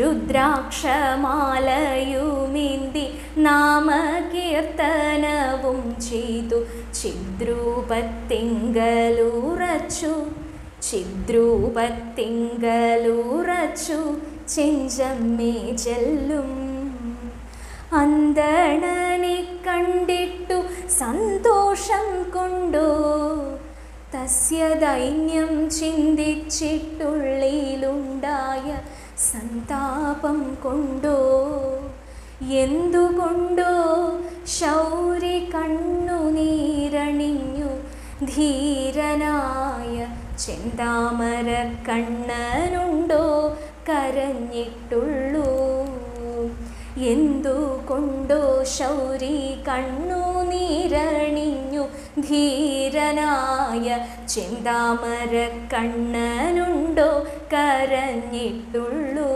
രുദ്രാക്ഷമാലയുമേന്തി നാമകീർത്തനവും ചെയ്തു. ചിദ്രൂപത്തിങ്കലൂറച്ചു ചിദ്രൂപത്തിങ്കലൂറച്ചു ചെഞ്ചമ്മേ ചെല്ലും. അന്തണനെ കണ്ടിട്ടു സന്തോഷം കൊണ്ടോ തസ്യ ദൈന്യം ചിന്തിച്ചിട്ടുള്ളിലുണ്ടായ സന്താപം കൊണ്ടോ? എന്തുകൊണ്ടോ? ശൗരി കണ്ണുനീരണിഞ്ഞു ധീരനായ ചെന്താമര കണ്ണനുണ്ടോ? കരഞ്ഞിട്ടുള്ളൂ. എന്തുകൊണ്ടോ ശൗരി കണ്ണുനീരണിഞ്ഞു ധീരനായ ചിന്താമര കണ്ണനുണ്ടോ? കരഞ്ഞിട്ടുള്ളൂ.